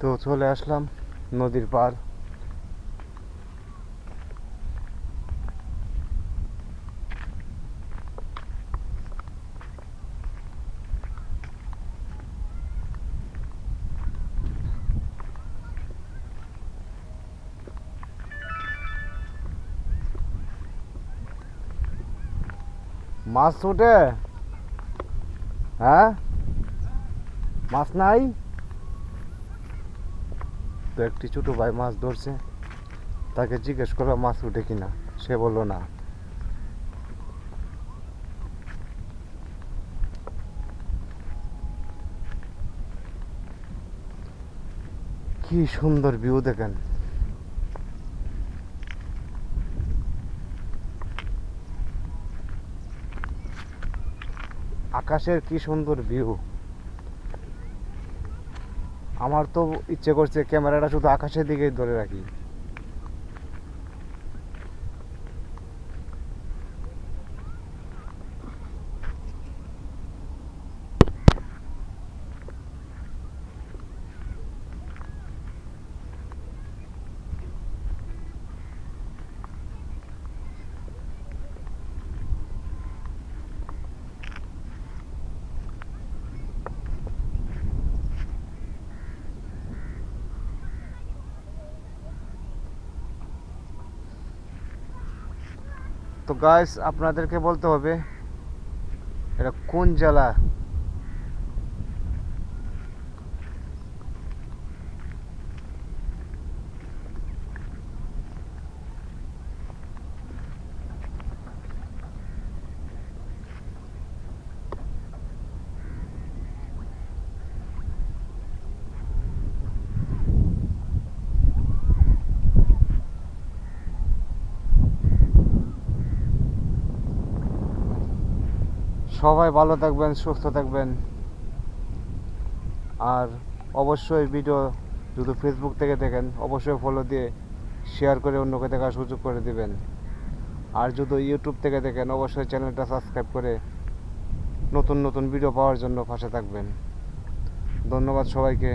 তো চলে আসলাম নদীর পার মাছ ওঠে হ্যাঁ? মাছ নাই? তো একটি ছোট ভাই মাছ ধরছে। তাকে জিজ্ঞেস করো মাছ উঠে কিনা? সে বলল, না। কি সুন্দর ভিউ দেখেন। আকাশের কি সুন্দর ভিউ। আমার তো ইচ্ছে করছে ক্যামেরাটা শুধু আকাশের দিকেই ধরে রাখি। তো গাইস আপনাদেরকে বলতে হবে এটা কোন জেলা? সবাই ভালো থাকবেন, সুস্থ থাকবেন। আর অবশ্যই ভিডিও যদি ফেসবুক থেকে দেখেন, অবশ্যই ফলো দিয়ে শেয়ার করে অন্যকে দেখার সুযোগ করে দিবেন। আর যদি ইউটিউব থেকে দেখেন, অবশ্যই চ্যানেলটা সাবস্ক্রাইব করে নতুন নতুন ভিডিও পাওয়ার জন্য পাশে থাকবেন। ধন্যবাদ সবাইকে।